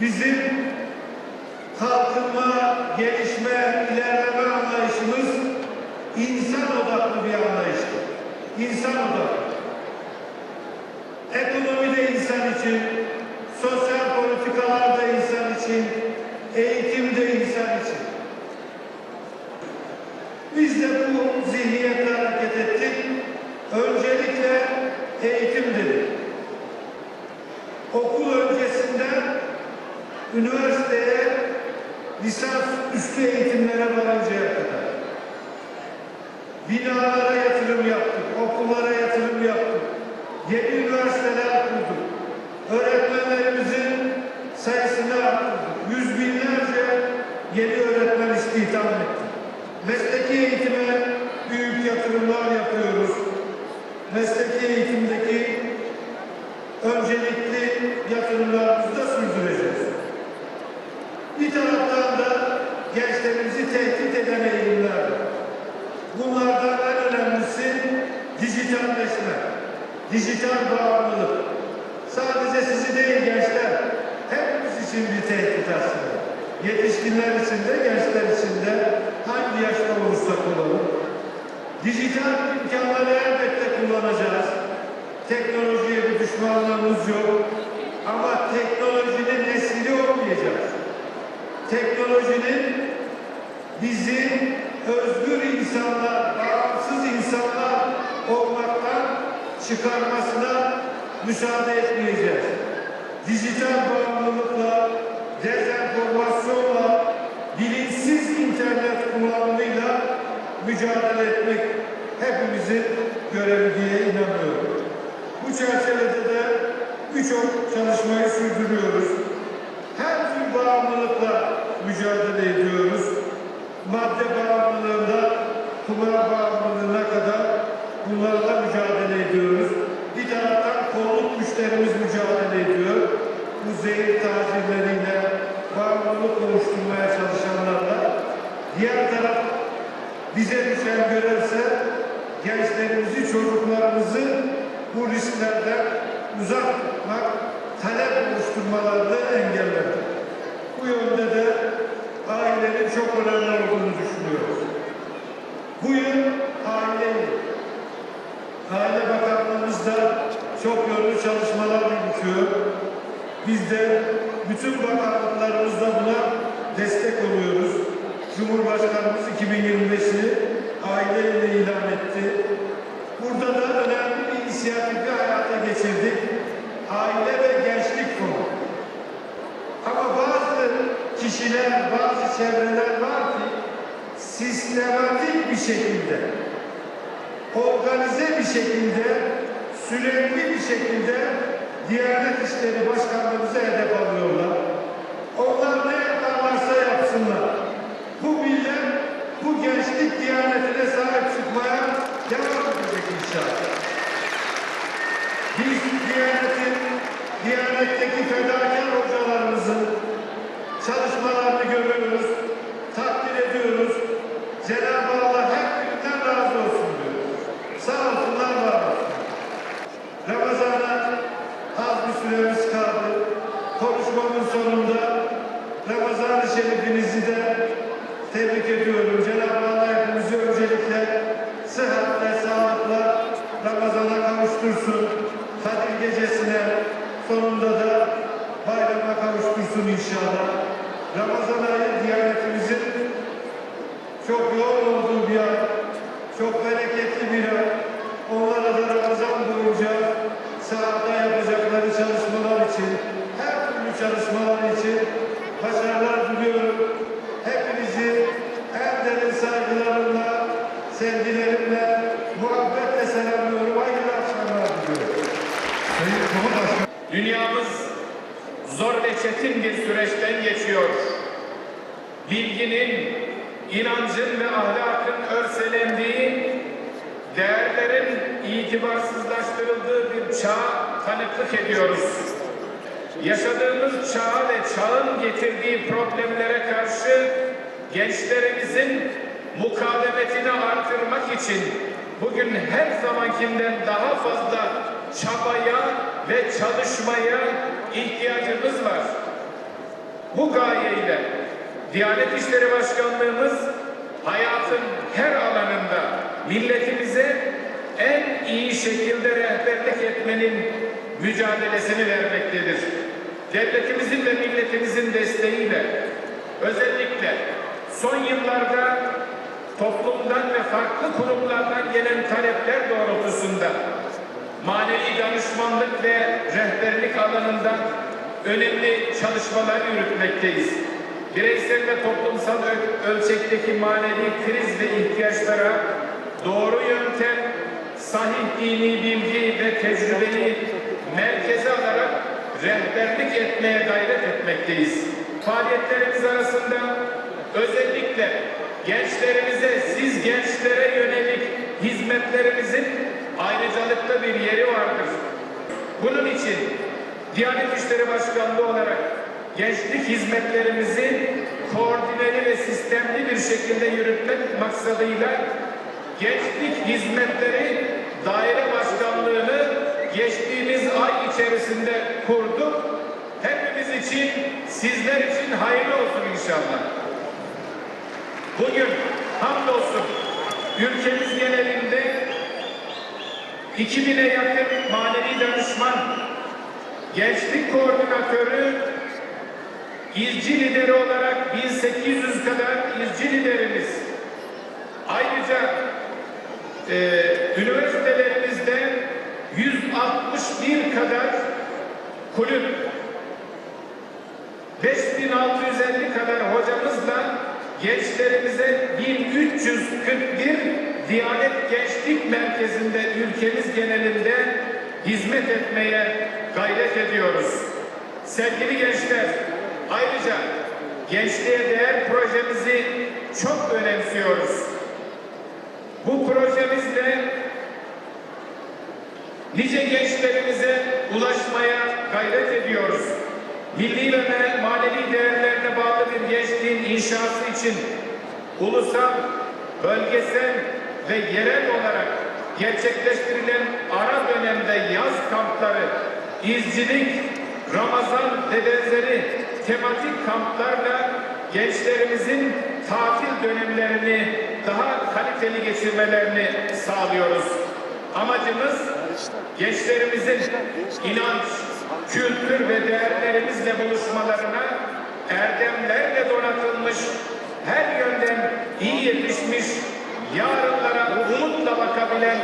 bizim kalkınma, gelişme, ilerleme anlayışımız insan odaklı bir anlayıştır. İnsan odaklı. Ekonomi de insan için, sosyal politikalar da insan için, eğitim de insan için. Biz de bu zihniyetle hareket ettik. Öncelikle üniversiteye lisans üstü eğitimlere varıncaya kadar. Binalara yatırım yaptık, okullara yatırım yaptık. Yeni üniversiteler kurduk. Öğretmenlerimizin sayısını arttırdık. Yüz binlerce yeni öğretmen istihdam ettik. Mesleki eğitime büyük yatırımlar yapıyoruz. Mesleki eğitimdeki öncelikli yatırımlarımızı da sürdüreceğiz. Bir taraftan da gençlerimizi tehdit eden eğilimler var. Bunlardan en önemlisi dijitalleşme, dijital bağımlılık. Sadece sizi değil gençler, hepimiz için bir tehdit aslında. Yetişkinler için de, gençler için de hangi yaşta olursak olalım. Dijital imkanları elbette kullanacağız. Teknolojiye bir düşmanlığımız yok. Ama teknolojinin nesili olmayacağız. Teknolojinin bizi özgür insanlar, bağımsız insanlar çıkarmasına müsaade etmeyeceğiz. Dijital bağımlılıkla, dezenformasyonla, bilinçsiz internet kullanımıyla mücadele etmek hepimizin görevi diye inanıyorum. Bu çerçevede de birçok çalışmayı sürdürüyoruz. Her tür bağımlılıkla mücadele ediyoruz. Madde bağımlılığında kumar bağımlılığına kadar bunlarla mücadele kolluk güçlerimiz mücadele ediyor. Zehir tacirleriyle bağımlılık oluşturmaya çalışanlarla. Diğer taraf bize düşen görevse gençlerimizi, çocuklarımızı bu risklerden uzak tutmak, talep oluşturmalarını engellemek. Bu yönde de ailenin çok önemli olduğunu düşünüyoruz. Bu yıl aile yılı. Aile Bakanlığımızda yönlü çalışmalar yürütüyor. Biz de bütün bakanlıklarımızda buna destek oluyoruz. Cumhurbaşkanımız 2025'i aile yılı ilan etti. Burada da önemli bir inisiyatifi hayata geçirdik. Aile ve Gençlik Fonu. Ama bazı kişiler, bazı çevreler var ki sistematik bir şekilde, organize bir şekilde, sürekli bir şekilde Diyanet İşleri Başkanlığımıza hedef alıyorlar. Onlar ne yaparlarsa yapsınlar. Öncelikle sıhhatle, sağlıkla Ramazan'a kavuştursun. Kadir gecesine sonunda da bayrama kavuştursun inşallah. Ramazan ayı Diyanetimizin çok yoğun olduğu bir ay, çok bereketli bir ay. Onlara da Ramazan boyunca sahada yapacakları çalışmalar için, her türlü çalışmalar için başarılar diliyorum. Hepinizi en derin saygılarımla, sevgilerimle, muhabbetle selamlıyorum. Hayırlı akşamlar diliyorum. Sayın Cumhurbaşkanı Dünyamız zor ve çetin bir süreçten geçiyor. Bilginin, inancın ve ahlakın örselendiği, değerlerin itibarsızlaştırıldığı bir çağa tanıklık ediyoruz. Yaşadığımız çağa ve çağın getirdiği problemlere karşı gençlerimizin mukavemetini artırmak için bugün her zamankinden daha fazla çabaya ve çalışmaya ihtiyacımız var. Bu gayeyle Diyanet İşleri Başkanlığımız hayatın her alanında milletimize en iyi şekilde rehberlik etmenin mücadelesini vermektedir. Devletimizin ve milletimizin desteğiyle özellikle son yıllarda toplumdan ve farklı kurumlardan gelen talepler doğrultusunda manevi danışmanlık ve rehberlik alanında önemli çalışmalar yürütmekteyiz. Bireysel ve toplumsal ölçekteki manevi kriz ve ihtiyaçlara doğru yöntem, sahih dini bilgi ve tecrübeyi merkeze alarak rehberlik etmeye gayret etmekteyiz. Faaliyetlerimiz arasında özellikle gençlerimize, siz gençlere yönelik hizmetlerimizin ayrıcalıklı bir yeri vardır. Bunun için Diyanet İşleri Başkanlığı olarak gençlik hizmetlerimizi koordineli ve sistemli bir şekilde yürütmek maksadıyla Gençlik Hizmetleri Daire Başkanlığı'nı geçtiğimiz ay içerisinde kurduk. Hepimiz için, sizler için hayırlı olsun inşallah. Bugün hamdolsun ülkemiz genelinde 2000'e yakın manevi danışman, gençlik koordinatörü, izci lideri olarak 1800 kadar izci liderimiz. Ayrıca e, üniversitelerimizde 161 kadar kulüp, 5650 kadar hocamızla gençlerimize 1341 Diyanet Gençlik Merkezi'nde ülkemiz genelinde hizmet etmeye gayret ediyoruz. Sevgili gençler, ayrıca Gençliğe Değer projemizi çok önemsiyoruz. Bu projemizle nice gençlerimize ulaşmaya gayret ediyoruz. Milli ve manevi değerlerine bağlı bir gençliğin inşası için ulusal, bölgesel ve yerel olarak gerçekleştirilen ara dönemde yaz kampları, izcilik, Ramazan ve benzeri tematik kamplarla gençlerimizin tatil dönemlerini daha kaliteli geçirmelerini sağlıyoruz. Amacımız gençlerimizin inanç, kültür ve değerlerimizle buluşmalarına erdemlerle donatılmış, her yönden iyi yetişmiş, yarınlara umutla bakabilen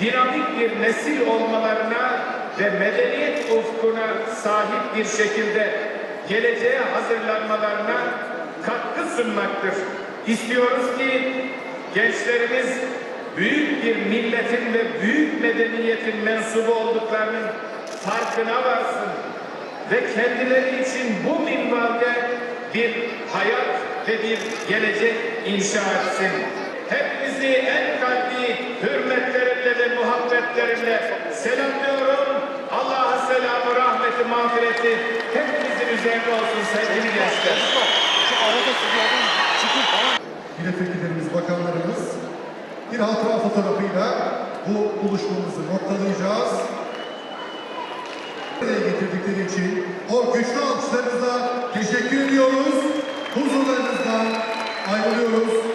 dinamik bir nesil olmalarına ve medeniyet ufkuna sahip bir şekilde geleceğe hazırlanmalarına katkı sunmaktır. İstiyoruz ki gençlerimiz büyük bir milletin ve büyük medeniyetin mensubu olduklarının farkına varsın ve kendileri için bu minvalde bir hayat ve bir gelecek inşa etsin. Hepinizi en kalbi hürmetlerimle ve muhabbetlerimle selamlıyorum. Allah'a selamı, rahmeti, mağfireti hepinizin üzerine olsun sevgili gençler. milletvekillerimiz, bakanlarımız bir hatıra fotoğrafıyla bu buluşmamızı noktalayacağız. Getirdikleri için o güçlü alkışlarınızla teşekkür ediyoruz. Huzurlarınızdan ayrılıyoruz.